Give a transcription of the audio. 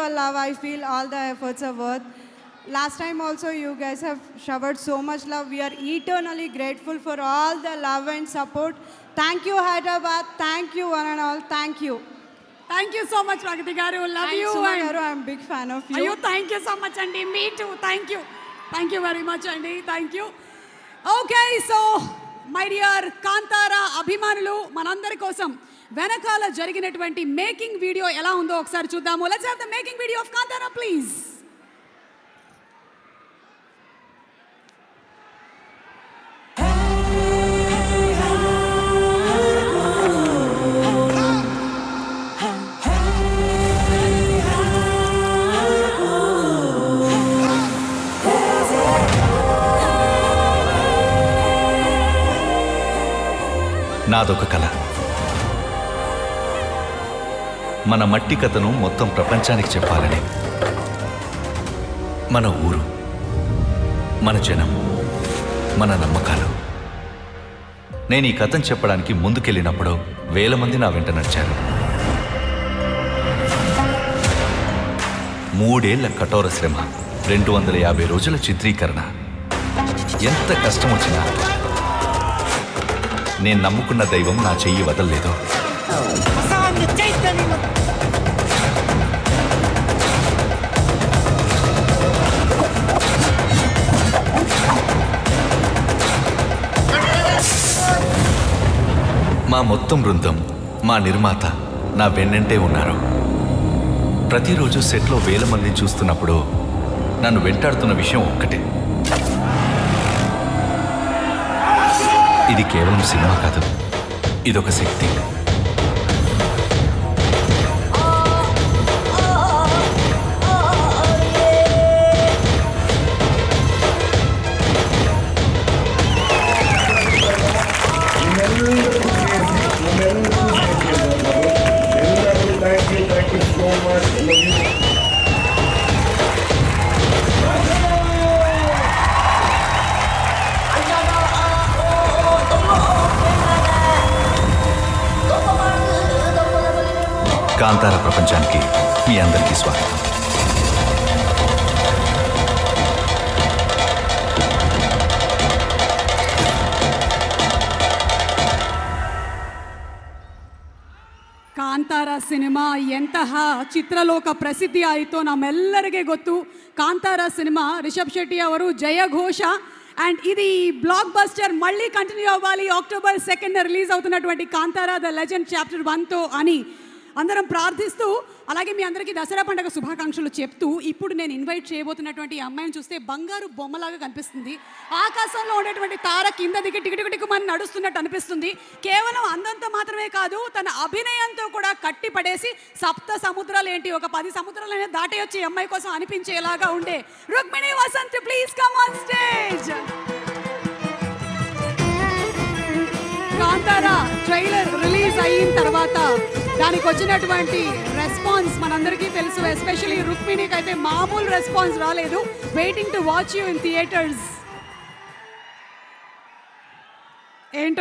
your love, I feel all the efforts are worth. Last time also, you guys have showered so much love. We are eternally grateful for all the love and support. Thank you, Hyderabad. Thank you, one and all. Thank you. Thank you so much Pragathi garu love And you Suma garu, I'm a big fan of you. అయ్యో thank you so much అండి మీ too thank you thank you very much అండి thank you okay so my dear Kantara అభిమానులు మనందరి కోసం వెనకాల జరిగినటువంటి making video ఎలా ఉందో ఒకసారి చూద్దాము. Let's have the making video of Kantara please నాదొక కళ మన మట్టి కథను మొత్తం ప్రపంచానికి చెప్పాలని. మన ఊరు మన జనం మన నమ్మకాలు. నేను ఈ కథను చెప్పడానికి ముందుకెళ్ళినప్పుడు వేల మంది నా వెంట నడిచారు. మూడేళ్ళ కఠోర శ్రమ రెండు వందల యాభై రోజుల చిత్రీకరణ. ఎంత కష్టం వచ్చినా నేను నమ్ముకున్న దైవం నా చెయ్యి వదలలేదు. మా మొత్తం బృందం మా నిర్మాత నా వెన్నంటే ఉన్నారు. ప్రతిరోజు సెట్లో వేల మందిని చూస్తున్నప్పుడు నన్ను వెంటాడుతున్న విషయం ఒక్కటే. ఇది కేవలం సినిమా కాదు ఇదొక శక్తి. కాంతార ప్రపంచానికి మీ అందరికీ స్వాగతం ಕಾಂತಾರ ಸಿನಿಮಾ ಎಂತಹ ಚಿತ್ರಲೋಕ ಪ್ರಸಿದ್ಧಿ ಆಯಿತು ನಮ್ಮೆಲ್ಲರಿಗೆ ಗೊತ್ತು ಕಾಂತಾರ ಸಿನಿಮಾ ರಿಷಬ್ ಶೆಟ್ಟಿ ಅವರು ಜಯಘೋಷ అండ్ ఇది బ్లాక్ బస్టర్ మళ్ళీ కంటిన్యూ అవ్వాలి అక్టోబర్ సెకండ్ రిలీజ్ అవుతున్నటువంటి కాంతారా ద లెజెండ్ చాప్టర్ వన్తో అని అందరం ప్రార్థిస్తూ అలాగే మీ అందరికీ దసరా పండుగ శుభాకాంక్షలు చెప్తూ ఇప్పుడు నేను ఇన్వైట్ చేయబోతున్నటువంటి ఈ అమ్మాయిని చూస్తే బంగారు బొమ్మలాగా కనిపిస్తుంది. ఆకాశంలో ఉండేటువంటి తార కింద దిగి టికిటికిటికి నడుస్తున్నట్టు అనిపిస్తుంది. కేవలం అందంతో మాత్రమే కాదు తన అభినయంతో కూడా కట్టి పడేసి సప్త సముద్రాలు ఏంటి ఒక పది సముద్రాలైనా దాటే ఈ అమ్మాయి కోసం అనిపించేలాగా ఉండే. Rukmini Vasanth please come on stage దానికి వచ్చినటువంటి రెస్పాన్స్ మనందరికీ తెలుసు ఎస్పెషల్లీ రుక్మిణికి అయితే మామూలు రెస్పాన్స్ రాలేదు. Waiting to watch you in theatres ఏంటో